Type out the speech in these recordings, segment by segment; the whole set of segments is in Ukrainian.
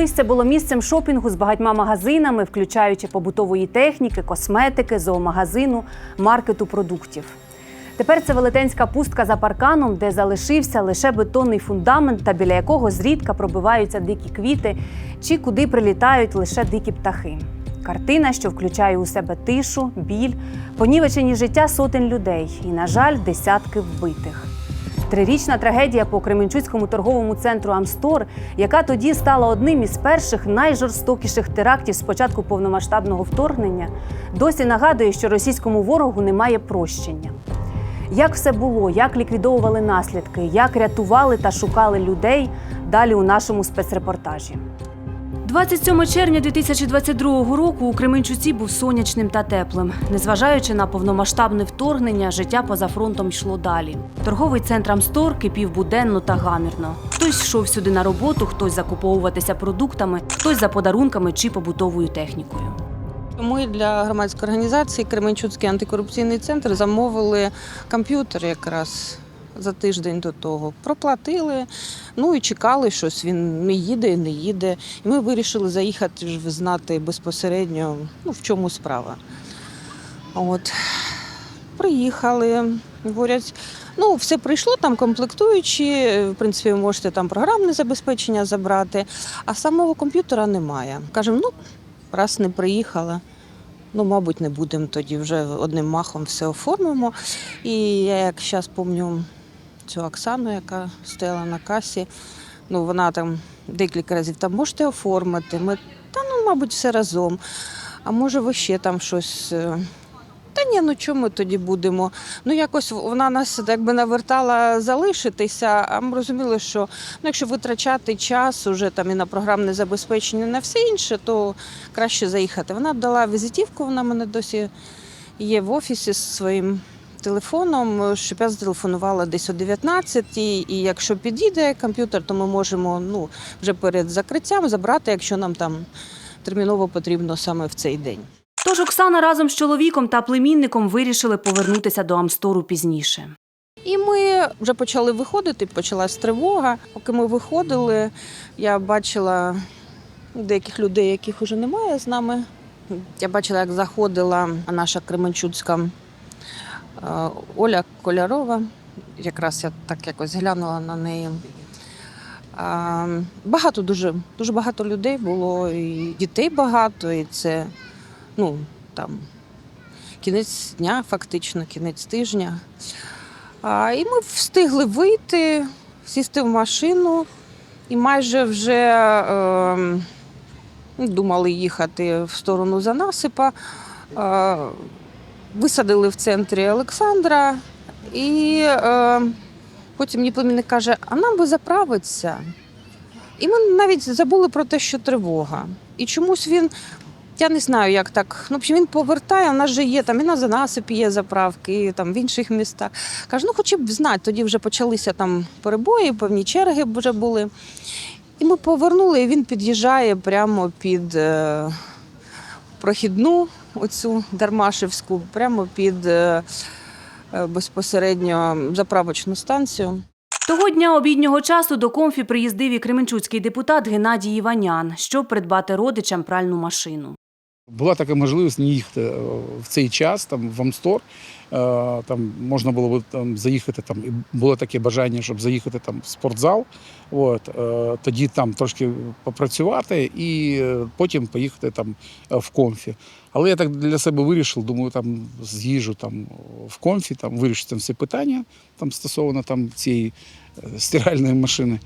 Колись це було місцем шопінгу з багатьма магазинами, включаючи побутової техніки, косметики, зоомагазину, маркету продуктів. Тепер це велетенська пустка за парканом, де залишився лише бетонний фундамент, та біля якого зрідка пробиваються дикі квіти, чи куди прилітають лише дикі птахи. Картина, що включає у себе тишу, біль, понівечені життя сотень людей і, на жаль, десятки вбитих. Трирічна трагедія по Кременчуцькому торговому центру Амстор, яка тоді стала одним із перших найжорстокіших терактів з початку повномасштабного вторгнення, досі нагадує, що російському ворогу немає прощення. Як все було, як ліквідовували наслідки, як рятували та шукали людей далі у нашому спецрепортажі. 27 червня 2022 року у Кременчуці був сонячним та теплим. Незважаючи на повномасштабне вторгнення, життя поза фронтом йшло далі. Торговий центр Амстор кипів буденно та гамірно. Хтось йшов сюди на роботу, хтось закуповуватися продуктами, хтось за подарунками чи побутовою технікою. Ми для громадської організації Кременчуцький антикорупційний центр замовили комп'ютер якраз за тиждень до того. Проплатили, ну і чекали, щось він не їде, і не їде. І ми вирішили заїхати знати безпосередньо, ну, в чому справа. От. Приїхали, говорять, ну, все прийшло, там комплектуючі, в принципі, ви можете там програмне забезпечення забрати, а самого комп'ютера немає. Кажемо, ну, раз не приїхала. Ну, мабуть, не будемо тоді вже одним махом все оформимо. І я як зараз пам'ятаю цю Оксану, яка стояла на касі, ну вона там декілька разів там можете оформити. Ми та ну, мабуть, все разом. А може, ви ще там щось. е, Та ні, ну чому ми тоді будемо? Ну якось вона нас якби навертала залишитися, а ми розуміли, що ну, якщо витрачати час уже там і на програмне забезпечення, і на все інше, то краще заїхати. Вона дала візитівку, вона мене досі є в офісі з своїм телефоном, щоб я зателефонувала десь о 19 і якщо підійде комп'ютер, то ми можемо ну, вже перед закриттям забрати, якщо нам там терміново потрібно саме в цей день. Тож Оксана разом з чоловіком та племінником вирішили повернутися до Амстору пізніше. І ми вже почали виходити, почалась тривога. Поки ми виходили, я бачила деяких людей, яких вже немає з нами. Я бачила, як заходила наша Кременчуцька е, Оля Колярова. Якраз я так якось глянула на неї. Багато дуже, дуже багато людей було, і дітей багато, і це ну, там, кінець дня, фактично, кінець тижня. І ми встигли вийти, сісти в машину і майже вже е, думали їхати в сторону Занасипа. Е, висадили в центрі Олександра, і е, потім мені племінник каже, а нам би заправитися. І ми навіть забули про те, що тривога. І чомусь він я не знаю, як так. Ну, він повертає, у нас же є там і на Занасипі є заправки, і там в інших містах. Каже, ну хоча б знати, тоді вже почалися там перебої, певні черги вже були. І ми повернули, і він під'їжджає прямо під е, прохідну, оцю Дармашевську, прямо під е, е, безпосередньо заправочну станцію. Того дня обіднього часу до комфі приїздив і кременчуцький депутат Геннадій Іванян, щоб придбати родичам пральну машину. Була така можливість не їхати е, в цей час там в Амстор. Там можна було б там заїхати. Там і було таке бажання, щоб заїхати там в спортзал. От тоді там трошки попрацювати і потім поїхати там в комфі. Але я так для себе вирішив, думаю, там з'їжджу там в комфі, там вирішу там всі питання там стосовно там цієї е, стиральної машини.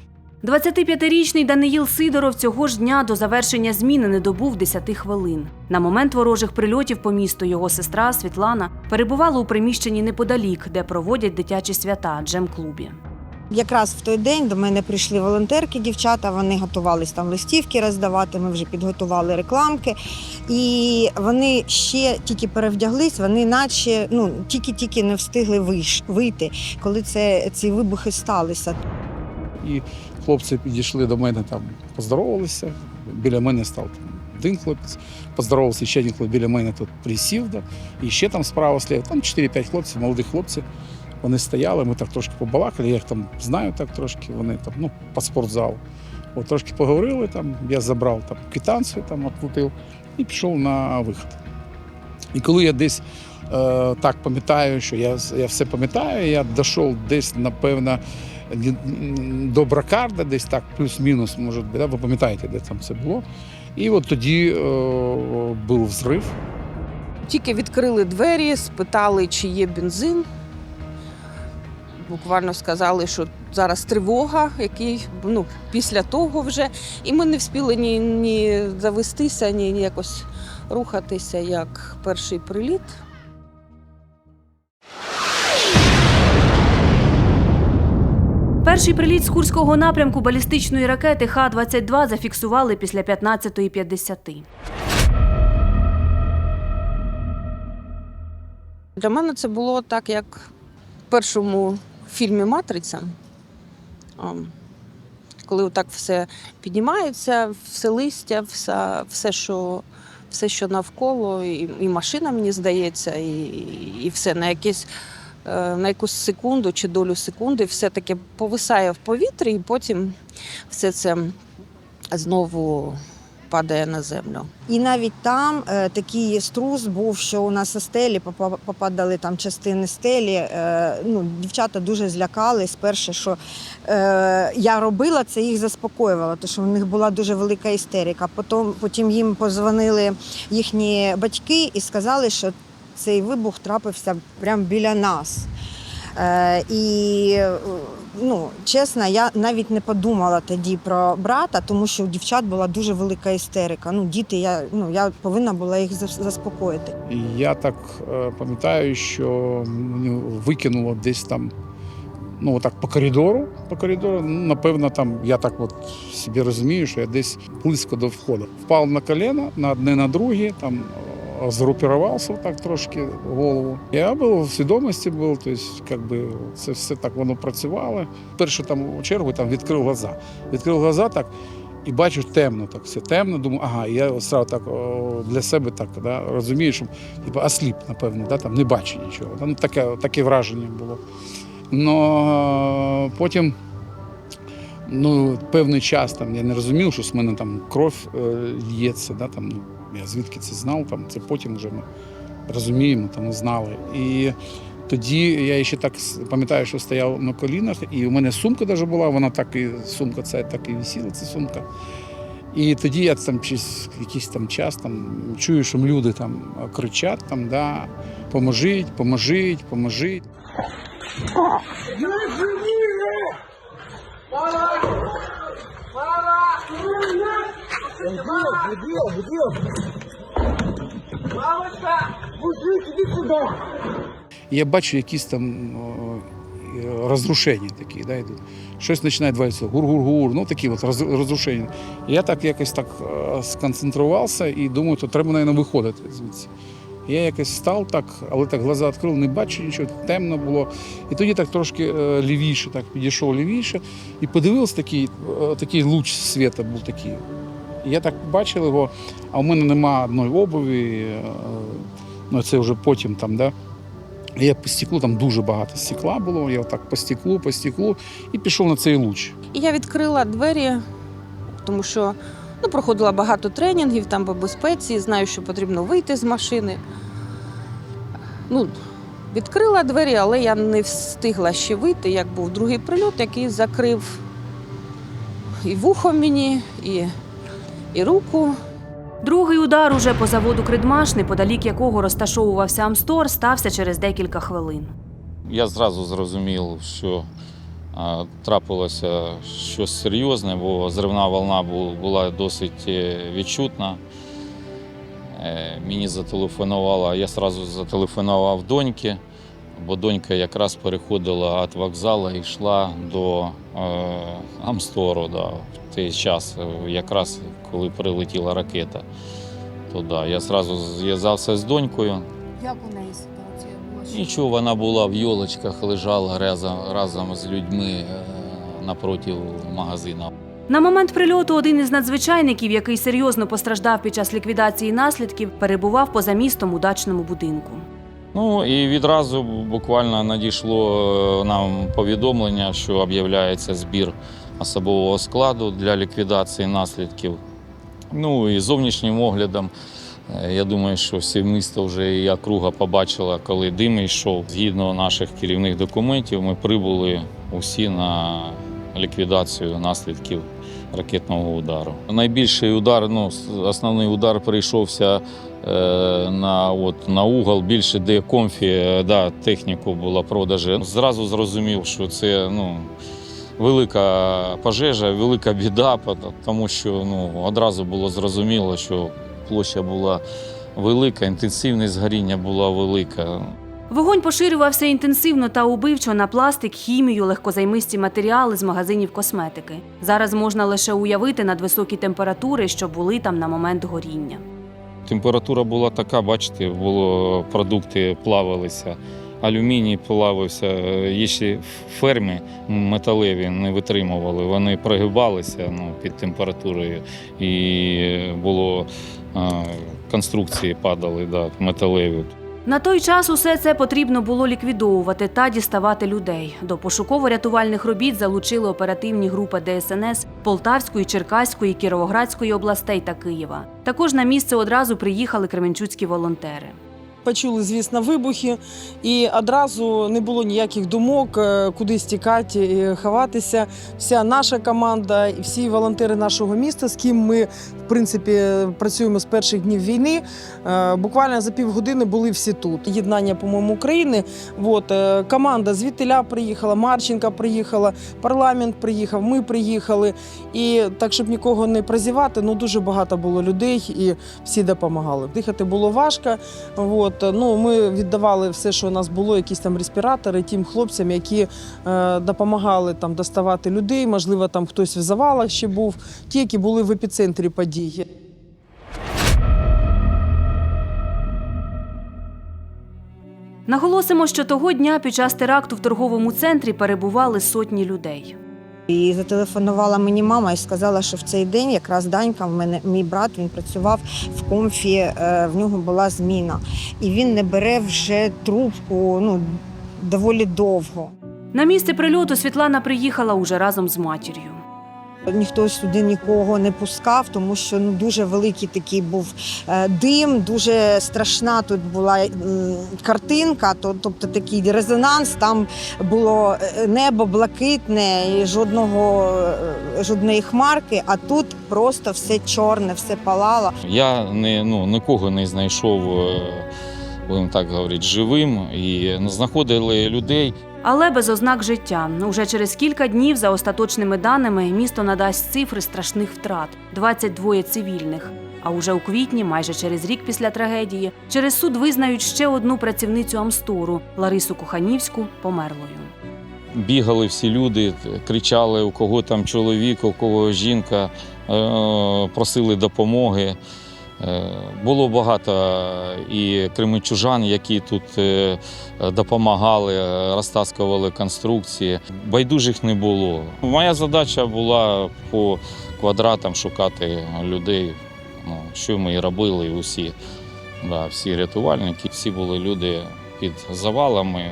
25-річний Даниїл Сидоров цього ж дня до завершення зміни не добув 10 хвилин. На момент ворожих прильотів по місту його сестра Світлана перебувала у приміщенні неподалік, де проводять дитячі свята джем-клубі. Якраз в той день до мене прийшли волонтерки, дівчата. Вони готувались там листівки роздавати. Ми вже підготували рекламки. І вони ще тільки перевдяглись, вони наче ну тільки-тільки не встигли вийш- вийти, коли це ці вибухи сталися. І хлопці підійшли до мене, там поздоровалися. Біля мене став там один хлопець, поздоровався, ще один хлопець біля мене тут присів. Да. І ще там справа слід, там 4-5 хлопців, молодих хлопців. Вони стояли, ми так трошки побалакали, я їх там знаю так трошки, вони там, ну, по спортзалу. От трошки поговорили там, я забрав там квитанцію, там оплатив і пішов на вихід. І коли я десь е, так пам'ятаю, що я, я все пам'ятаю, я дійшов десь, напевно, до Бракарда, десь так, плюс-мінус, може, да? ви пам'ятаєте, де там це було. І от тоді е, був взрив. Тільки відкрили двері, спитали, чи є бензин. Буквально сказали, що зараз тривога, який ну, після того вже. І ми не встигли ні, ні завестися, ні, ні якось рухатися, як перший приліт. Перший приліт з Курського напрямку балістичної ракети Х-22 зафіксували після 15.50. Для мене це було так, як в першому фільмі Матриця. Коли так все піднімається, все листя, все, все, що, все, що навколо, і, і машина, мені здається, і, і все на якесь. е, На якусь секунду чи долю секунди все таки повисає в повітрі, і потім все це знову падає на землю. І навіть там е, такий струс був, що у нас стелі попадали там частини стелі. Е, ну, дівчата дуже злякались. Перше, що е, я робила, це їх заспокоювала, тому що в них була дуже велика істерика. Потім, потім їм позвонили їхні батьки і сказали, що цей вибух трапився прямо біля нас. Е, і ну, чесно, я навіть не подумала тоді про брата, тому що у дівчат була дуже велика істерика. Ну, діти, я, ну, я повинна була їх зас- заспокоїти. Я так е, пам'ятаю, що викинуло десь там, ну отак по коридору. По коридору, ну, напевно, там я так от собі розумію, що я десь близько до входу. Впав на коліна на одне на друге, там згрупірувався так трошки голову. Я був в свідомості був, тобто, би це все так воно працювало. Першу там чергу там відкрив глаза. Відкрив глаза так. І бачу темно, так все темно. Думаю, ага, і я одразу так для себе так да, розумію, що типу, осліп, напевно, да, там не бачу нічого. Ну, таке, таке враження було. Но потім ну, певний час там, я не розумів, що з мене там кров е, лється. Да, там, ну, я звідки це знав, там, це потім вже ми розуміємо, там, знали. І тоді я ще так пам'ятаю, що стояв на колінах, і у мене сумка навіть була, вона так і сумка, ця так і висіла, ця сумка. І тоді я там через якийсь там час там чую, що люди там кричать, там, да, поможіть, поможіть, поможіть. І я бачу якісь там розрушення такі, да, йдуть. Щось починає двоїтися, гур-гур-гур, ну такі от розрушення. Я так якось так е, сконцентрувався і думаю, то треба, мабуть, виходити звідси. Я якось став так, але так глаза відкрив, не бачу нічого, темно було. І тоді так трошки е, лівіше, так підійшов лівіше і подивився такий, е, такий луч світа був такий. Я так бачив його, а у мене нема одної обуві, е, ну це вже потім там, да. Я по стеклу, там дуже багато стекла було, я так по стеклу, по стеклу і пішов на цей луч. Я відкрила двері, тому що ну, проходила багато тренінгів там по безпеці, знаю, що потрібно вийти з машини. Ну, відкрила двері, але я не встигла ще вийти, як був другий прильот, який закрив і вухо мені, і, і руку. Другий удар уже по заводу Кридмаш, неподалік якого розташовувався Амстор, стався через декілька хвилин. Я зразу зрозумів, що а, трапилося щось серйозне, бо зривна волна була досить е, відчутна. Е, Мені зателефонувала, я одразу зателефонував доньки, бо донька якраз переходила від вокзалу і йшла до е, Амстору да, в той час, е, якраз коли прилетіла ракета. То да, я одразу зв'язався з донькою. Як у неї ситуація була? Нічого, вона була в йолочках, лежала разом, разом з людьми е, напроти магазину. На момент прильоту один із надзвичайників, який серйозно постраждав під час ліквідації наслідків, перебував поза містом у дачному будинку. Ну і відразу буквально надійшло е, нам повідомлення, що об'являється збір особового складу для ліквідації наслідків. Ну і зовнішнім оглядом. е, Я думаю, що всі місто вже і округа побачила, коли дим йшов. Згідно наших керівних документів, ми прибули усі на ліквідацію наслідків ракетного удару. Найбільший удар, ну, основний удар прийшовся е, на, от, на угол, більше де комфі, е, да, техніку було продажі. Зразу зрозумів, що це ну, велика пожежа, велика біда, тому що ну, одразу було зрозуміло, що площа була велика, інтенсивність горіння була велика. Вогонь поширювався інтенсивно та убивчо на пластик, хімію, легкозаймисті матеріали з магазинів косметики. Зараз можна лише уявити надвисокі температури, що були там на момент горіння. Температура була така, бачите, було продукти плавилися, алюміній плавився. Ще ферми металеві не витримували, вони прогибалися ну, під температурою, і було конструкції падали да, металеві. На той час усе це потрібно було ліквідовувати та діставати людей. До пошуково-рятувальних робіт залучили оперативні групи ДСНС Полтавської, Черкаської, Кіровоградської областей та Києва. Також на місце одразу приїхали кременчуцькі волонтери. Почули, звісно, вибухи, і одразу не було ніяких думок, е, куди стікати і ховатися. Вся наша команда і всі волонтери нашого міста, з ким ми в принципі працюємо з перших днів війни. е, Буквально за півгодини були всі тут. Єднання, по-моєму, України. От, е, команда звідтиля приїхала, Марченка приїхала, парламент приїхав, ми приїхали. І так, щоб нікого не прозівати, ну дуже багато було людей і всі допомагали. Дихати було важко. От, ну, ми віддавали все, що у нас було, якісь там респіратори тим хлопцям, які е, допомагали там доставати людей. Можливо, там хтось в завалах ще був, ті, які були в епіцентрі події. Наголосимо, що того дня під час теракту в торговому центрі перебували сотні людей. І зателефонувала мені мама і сказала, що в цей день якраз Данька, в мене мій брат, він працював в комфі, е, в нього була зміна. І він не бере вже трубку ну, доволі довго. На місце прильоту Світлана приїхала уже разом з матір'ю. Ніхто сюди нікого не пускав, тому що ну дуже великий такий був е, дим, дуже страшна тут була картинка, то, тобто такий резонанс. Там було е, небо блакитне, і жодного е, жодної хмарки, а тут просто все чорне, все палало. Я не, ну, нікого не знайшов, будемо так говорити, живим і ну, знаходили людей. Але без ознак життя. Уже через кілька днів, за остаточними даними, місто надасть цифри страшних втрат 22 цивільних. А уже у квітні, майже через рік після трагедії, через суд визнають ще одну працівницю Амстору Ларису Куханівську померлою. Бігали всі люди, кричали, у кого там чоловік, у кого жінка, е, просили допомоги. Е, Було багато і кременчужан, які тут е, допомагали, е, розтаскували конструкції. Байдужих не було. Моя задача була по квадратам шукати людей, ну, що ми і робили усі. Да, всі рятувальники, всі були люди під завалами.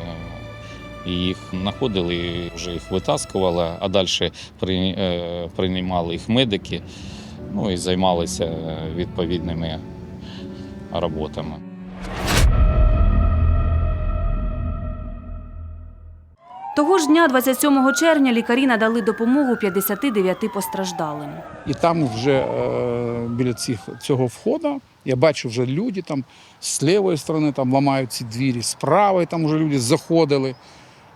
І їх знаходили, вже їх витаскували, а далі при, приймали їх медики, ну і займалися е, відповідними роботами. Того ж дня, 27 червня, лікарі надали допомогу 59 постраждалим. І там вже е, біля цих, цього входу я бачу вже люди там з лівої сторони там ламають ці двері, з правої там вже люди заходили.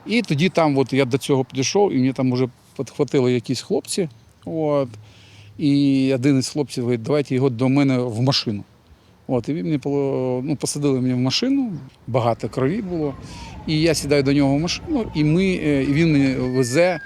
І тоді там от я до цього підійшов, і мені там вже підхватили якісь хлопці. От, і один із хлопців говорить, давайте його до мене в машину. От, і він мені ну, посадили мене в машину, багато крові було. І я сідаю до нього в машину, і, ми, е, і він мене везе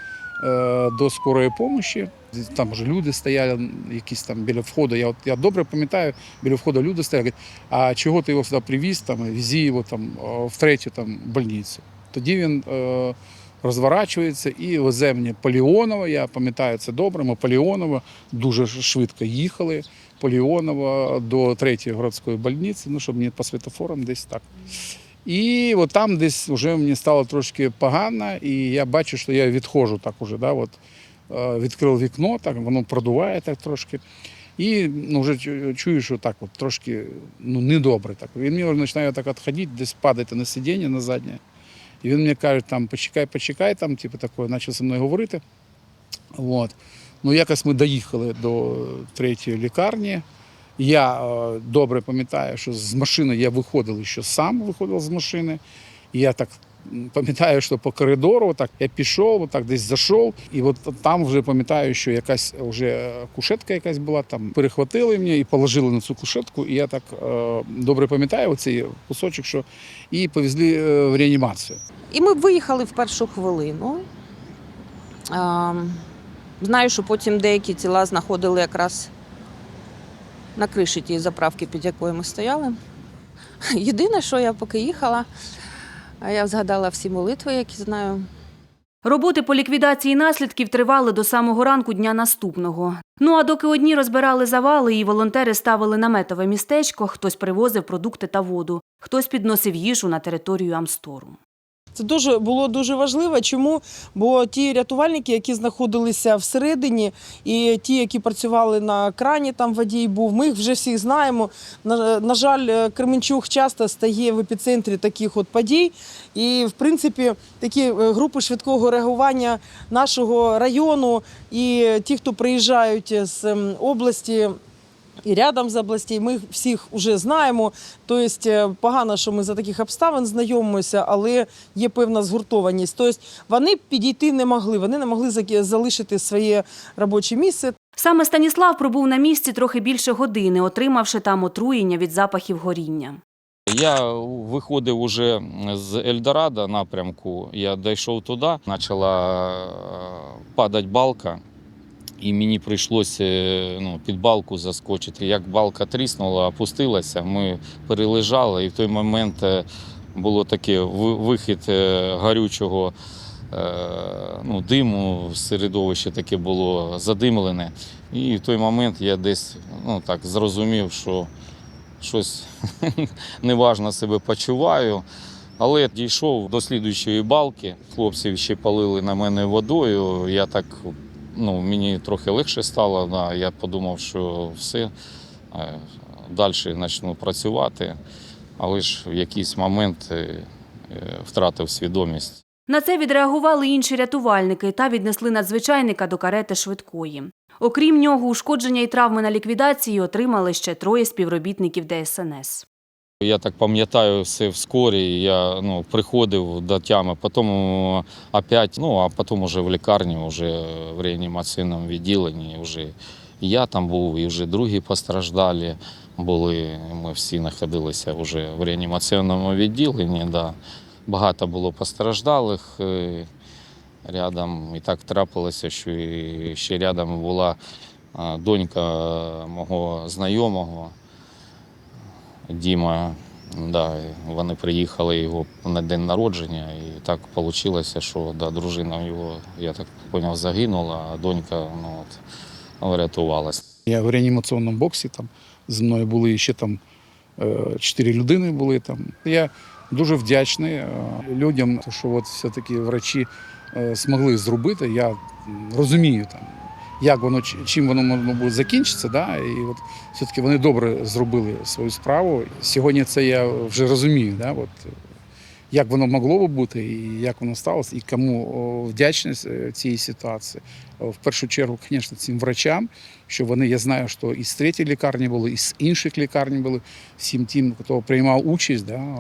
е, до скорої допомоги. Там вже люди стояли, якісь там біля входу. Я, от, я добре пам'ятаю, біля входу люди стояли. Говорять, а чого ти його сюди привіз, там, вези його там, о, в третю там, больницю. Тоді він е, розворачується і везе мені Поліонова. Я пам'ятаю це добре. Ми Поліонова дуже швидко їхали. Поліонова до третьої городської больниці, ну, щоб не по світофорам десь так. І от там десь вже мені стало трошки погано, і я бачу, що я відходжу так уже. Да, от, е, відкрив вікно, так воно продуває так трошки. І ну, вже чую, що так от трошки ну, недобре. Так. Він мені починає так відходити, десь падати на сидіння на заднє. І він мені каже, там, почекай, почекай, там, типу, такое, почав зі мною говорити. От. Ну, якось ми доїхали до третьої лікарні. Я е, добре пам'ятаю, що з машини я виходив що сам виходив з машини. І я так пам'ятаю, що по коридору так я пішов, так десь зайшов, і от там вже пам'ятаю, що якась вже кушетка якась була, там перехватили мене і положили на цю кушетку. І я так е, добре пам'ятаю оцей кусочок, що і повезли е, в реанімацію. І ми виїхали в першу хвилину. А, знаю, що потім деякі тіла знаходили якраз на криші тієї заправки, під якою ми стояли. Єдине, що я поки їхала, а я згадала всі молитви, які знаю. Роботи по ліквідації наслідків тривали до самого ранку дня наступного. Ну а доки одні розбирали завали і волонтери ставили наметове містечко, хтось привозив продукти та воду, хтось підносив їжу на територію Амстору. Це дуже було дуже важливо. Чому? Бо ті рятувальники, які знаходилися всередині, і ті, які працювали на крані, там водій був, ми їх вже всіх знаємо. На, на жаль, е, Кременчуг часто стає в епіцентрі таких от подій. І, в принципі, такі е, групи швидкого реагування нашого району і ті, хто приїжджають з області. І рядом з областей ми всіх вже знаємо. Тобто е, погано, що ми за таких обставин знайомимося, але є певна згуртованість. Тобто вони підійти не могли, вони не могли заки- залишити своє робоче місце. Саме Станіслав пробув на місці трохи більше години, отримавши там отруєння від запахів горіння. Я виходив уже з Ельдорадо напрямку. Я дійшов туди, почала е, падати балка, і мені прийшлося е, ну, під балку заскочити. Як балка тріснула, опустилася, ми перележали, і в той момент е, було таке вихід е, гарючого ну, диму, середовище таке було задимлене. І в той момент я десь ну, так, зрозумів, що щось неважно себе почуваю. Але дійшов до слідуючої балки. Хлопці ще палили на мене водою. Я так, ну, мені трохи легше стало. Да. Я подумав, що все, далі почну працювати. Але ж в якийсь момент е, е, втратив свідомість. На це відреагували інші рятувальники та віднесли надзвичайника до карети швидкої. Окрім нього, ушкодження і травми на ліквідації отримали ще троє співробітників ДСНС. Я так пам'ятаю все вскорі. Я ну, приходив до тями, потім е, опять, ну а потім вже в лікарні, вже в реанімаційному відділенні. Вже я там був, і вже другі постраждалі були. Ми всі знаходилися вже в реанімаційному відділенні. Да. Багато було постраждалих е, рядом. І так трапилося, що ще рядом була е, донька мого знайомого. Діма, да, вони приїхали його на день народження, і так вийшло, що да, дружина його, я так зрозумів, загинула, а донька ну, от, врятувалась. Я в реанімаційному боксі там зі мною були ще там е, чотири людини були там. Я дуже вдячний е, людям, що от все-таки врачі е, змогли зробити. Я розумію там, як воно чим воно можна буде закінчитися. Да? І от все-таки вони добре зробили свою справу. Сьогодні це я вже розумію. Да? От, е, як воно могло би бути, і як воно сталося, і кому вдячність е, цієї ситуації. В першу чергу, звісно, цим врачам, що вони, я знаю, що і з третьої лікарні були, і з інших лікарень були, всім тим, хто приймав участь да,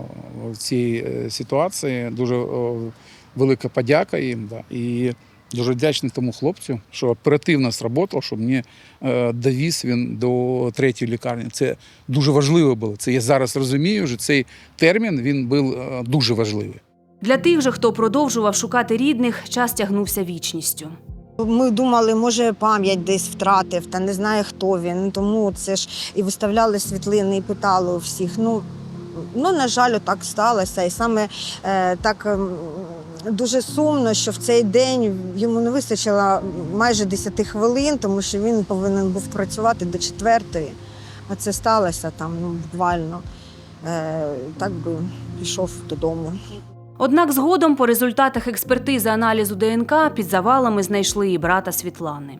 в цій е, ситуації. Дуже велика подяка їм. Да. І дуже вдячний тому хлопцю, що оперативно сработав, що мені е, довіз він до третьої лікарні. Це дуже важливо було. Це я зараз розумію, що цей термін він був е, дуже важливий. Для тих же, хто продовжував шукати рідних, час тягнувся вічністю. Ми думали, може пам'ять десь втратив, та не знає, хто він. Ну, Тому це ж і виставляли світлини, і питали у всіх. Ну, ну на жаль, так сталося. І саме е, так ем, дуже сумно, що в цей день йому не вистачило майже 10 хвилин, тому що він повинен був працювати до четвертої. А це сталося там ну, буквально. Е, так би пішов додому. Однак згодом, по результатах експертизи аналізу ДНК, під завалами знайшли і брата Світлани.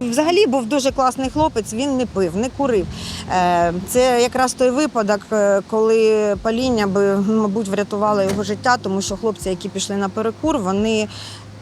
Взагалі був дуже класний хлопець, він не пив, не курив. Е, Це якраз той випадок, е, коли паління би, мабуть, врятувало його життя, тому що хлопці, які пішли на перекур, вони,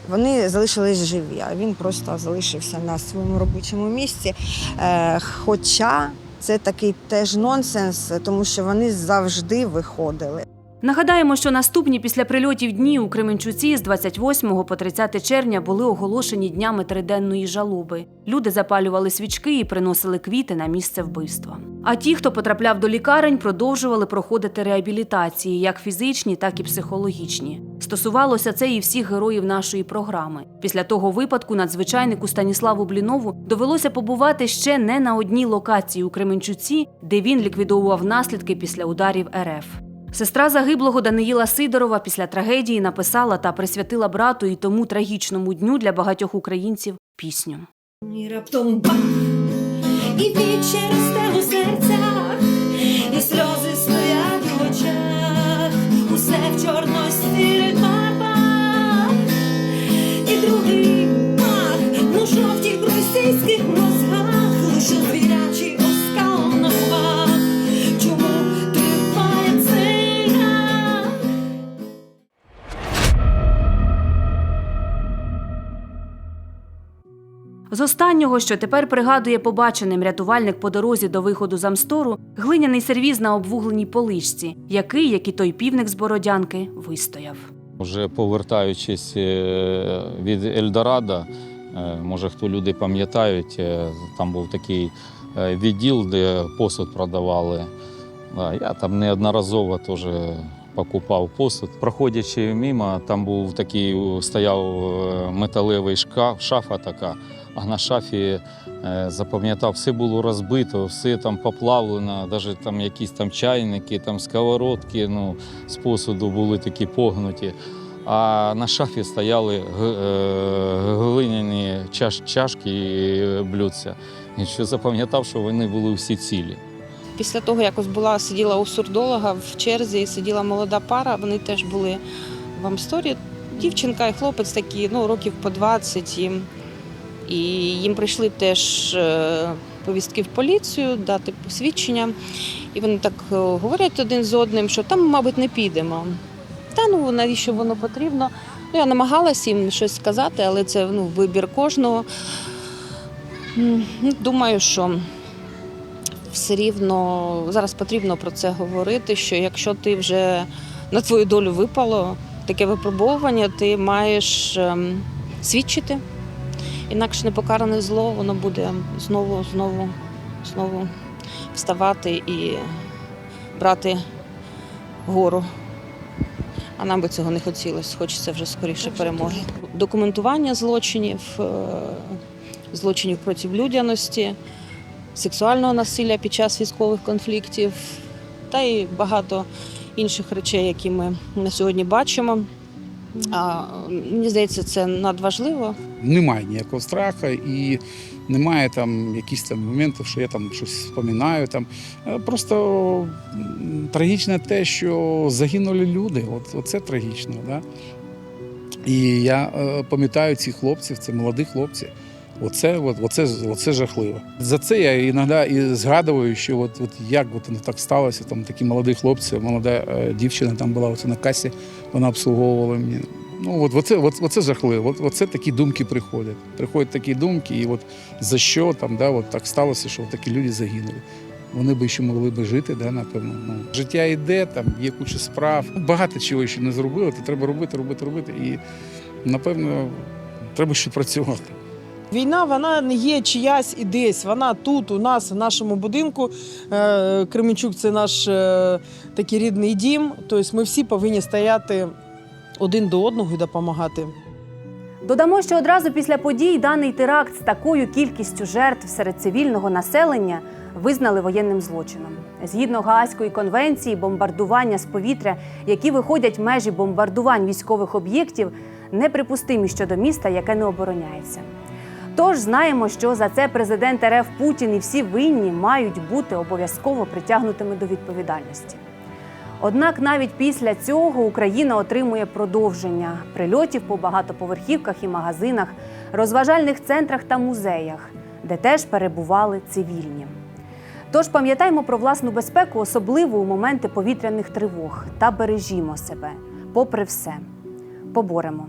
вони залишились живі, а він просто залишився на своєму робочому місці. Е, Хоча це такий теж нонсенс, тому що вони завжди виходили. Нагадаємо, що наступні після прильотів дні у Кременчуці з 28 по 30 червня були оголошені днями триденної жалоби. Люди запалювали свічки і приносили квіти на місце вбивства. А ті, хто потрапляв до лікарень, продовжували проходити реабілітації, як фізичні, так і психологічні. Стосувалося це і всіх героїв нашої програми. Після того випадку надзвичайнику Станіславу Блінову довелося побувати ще не на одній локації у Кременчуці, де він ліквідовував наслідки після ударів РФ. Сестра загиблого Даниїла Сидорова після трагедії написала та присвятила брату і тому трагічному дню для багатьох українців пісню. І раптом бах, і віче росте у серцях, і сльози стоять в очах, усе в чорно-сірих і другий мах, у жовтіх російських мозгах, лише З останнього, що тепер пригадує побаченим рятувальник по дорозі до виходу з Амстору, глиняний сервіз на обвугленій поличці, який, як і той півник з Бородянки, вистояв. Вже повертаючись е, від Ельдорадо, е, може хто люди пам'ятають, е, там був такий відділ, де посуд продавали. Я там неодноразово теж покупав посуд. Проходячи мимо, там був такий, стояв металевий шкаф, шафа така, а на шафі е, запам'ятав, все було розбито, все там поплавлено, навіть там якісь там чайники, там сковородки ну, з посуду були такі погнуті. А на шафі стояли е, глиняні чаш, чашки і блюдця. І що запам'ятав, що вони були всі цілі. Після того, як ось була сиділа у сурдолога в черзі, сиділа молода пара, вони теж були в Амсторі. Дівчинка і хлопець такі, ну, років по 20 їм. І їм прийшли теж е, повістки в поліцію, дати посвідчення. І вони так е, говорять один з одним, що там, мабуть, не підемо. Та ну навіщо воно потрібно? Ну, я намагалася їм щось сказати, але це ну, вибір кожного. Ну, Думаю, що все рівно зараз потрібно про це говорити. Що якщо ти вже на твою долю випало таке випробовування, ти маєш ем, свідчити. Інакше непокаране зло, воно буде знову, знову, знову вставати і брати гору. А нам би цього не хотілося, хочеться вже скоріше перемоги. Документування злочинів, е, злочинів проти людяності, сексуального насилля під час військових конфліктів та й багато інших речей, які ми на сьогодні бачимо. А, мені здається, це надважливо. Немає ніякого страху і немає там якісь там моментів, що я там щось споминаю. Там. Е, Просто трагічне те, що загинули люди. От, оце трагічно. Да? І я е, пам'ятаю цих хлопців, це молоді хлопці. Оце, от, оце, оце жахливо. За це я іноді і згадую, що от, от як от воно так сталося. Там такі молоді хлопці, молода е, дівчина там була оце на касі, вона обслуговувала мені. Ну от оце, от, оце жахливо. От, оце такі думки приходять. Приходять такі думки, і от за що там, да, от так сталося, що такі люди загинули. Вони би ще могли би жити, да, напевно. Ну, життя йде, там є куча справ. Багато чого ще не зробили, то треба робити, робити, робити. І напевно треба ще працювати. Війна вона не є чиясь і десь. Вона тут, у нас, в нашому будинку. Е, Кременчук це наш е, такий рідний дім. Тобто ми всі повинні стояти один до одного і допомагати. Додамо, що одразу після подій даний теракт з такою кількістю жертв серед цивільного населення визнали воєнним злочином. Згідно Гаазької конвенції, бомбардування з повітря, які виходять межі бомбардувань військових об'єктів, неприпустимі щодо міста, яке не обороняється. Тож знаємо, що за це президент РФ Путін і всі винні мають бути обов'язково притягнутими до відповідальності. Однак навіть після цього Україна отримує продовження прильотів по багатоповерхівках і магазинах, розважальних центрах та музеях, де теж перебували цивільні. Тож пам'ятаймо про власну безпеку, особливо у моменти повітряних тривог, та бережімо себе, попри все. Поборемо.